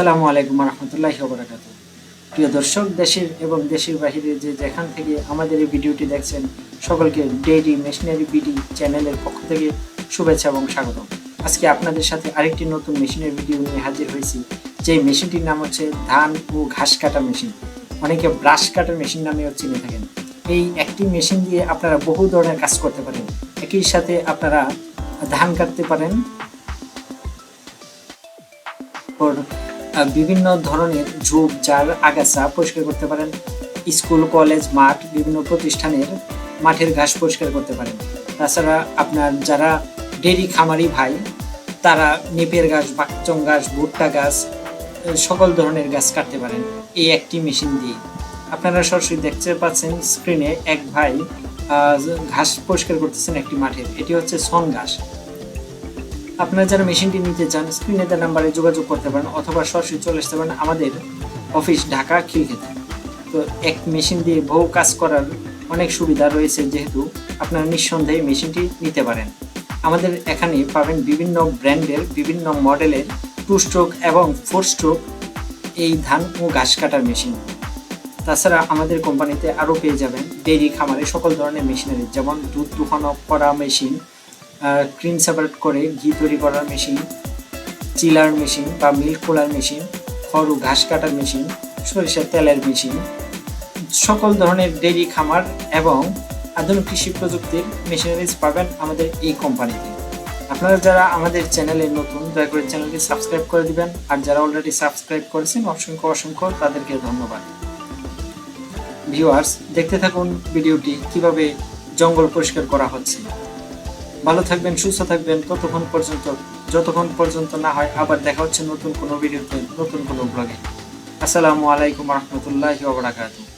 সালামু আলাইকুম রহমতুল্লাহ বরাকাত প্রিয় দর্শক, দেশের এবং দেশের বাহিরে যে যেখান থেকে আমাদের এই ভিডিওটি দেখছেন, সকলকে ডেইরি মেশিনারি বিডি চ্যানেলের পক্ষ থেকে শুভেচ্ছা এবং স্বাগতম। আজকে আপনাদের সাথে আরেকটি নতুন মেশিনের ভিডিও নিয়ে হাজির হয়েছি। যে মেশিনটির নাম হচ্ছে ধান ও ঘাস কাটা মেশিন। অনেকে ব্রাশ কাটার মেশিন নামেও চিনে থাকেন। এই একটি মেশিন দিয়ে আপনারা বহু ধরনের কাজ করতে পারেন। একই সাথে আপনারা ধান কাটতে পারেন। বিভিন্ন ধরনের ঝোপ যার আগাছা পরিষ্কার করতে পারেন। স্কুল, কলেজ, মাঠ, বিভিন্ন প্রতিষ্ঠানের মাঠের ঘাস পরিষ্কার করতে পারেন। তাছাড়া আপনার যারা ডেরি খামারি ভাই, তারা নেপের গাছ বাকচং গাছ ভুট্টা গাছ সকল ধরনের গাছ কাটতে পারেন এই একটি মেশিন দিয়ে। আপনারা সরাসরি দেখতে পাচ্ছেন স্ক্রিনে এক ভাই ঘাস পরিষ্কার করতেছেন একটি মাঠের। এটি হচ্ছে সন ঘাস। আপনারা যারা মেশিনটি নিতে চান, স্ক্রিনে দেওয়া নাম্বারে যোগাযোগ করতে পারেন অথবা সরাসরি চলে আসতে পারেন আমাদের অফিস ঢাকা খিলখেতে তো এক মেশিন দিয়ে বহু কাজ করার অনেক সুবিধা রয়েছে যেহেতু আপনারা নিঃসন্দেহে মেশিনটি নিতে পারেন। আমাদের এখানে পাবেন বিভিন্ন ব্র্যান্ডের, বিভিন্ন মডেলের টু স্ট্রোক এবং ফোর স্ট্রোক এই ধান ও ঘাস কাটার মেশিন। তাছাড়া আমাদের কোম্পানিতে আরও পেয়ে যাবেন ডেইরি খামারে সকল ধরনের মেশিনারি, যেমন দুধ দুহানো করা মেশিন ক্রিম সেপারেট করে ঘি তৈরি করার মেশিন চিলার মেশিন বা মিল্ক কোলার মেশিন খড় ঘাস কাটার মেশিন সরিষার তেলের মেশিন সকল ধরনের ডেইরি খামার এবং আধুনিক কৃষি প্রযুক্তির মেশিনারিজ পাবেন আমাদের এই কোম্পানিতে আপনারা যারা আমাদের চ্যানেলে নতুন, দয়া করে চ্যানেলটি সাবস্ক্রাইব করে দিবেন। আর যারা অলরেডি সাবস্ক্রাইব করেছেন, অসংখ্য অসংখ্য তাদেরকে ধন্যবাদ। ভিউয়ার্স দেখতে থাকুন ভিডিওটি, কীভাবে জঙ্গল পরিষ্কার করা হচ্ছে। ভালো থাকবেন, সুস্থ থাকবেন। ততক্ষণ পর্যন্ত, যতক্ষণ পর্যন্ত না হয়, আবার দেখা হচ্ছে নতুন কোনো ভিডিওতে, নতুন কোনো ব্লগে আসসালামু আলাইকুম রহমতুল্লাহ বারাকাতুহ।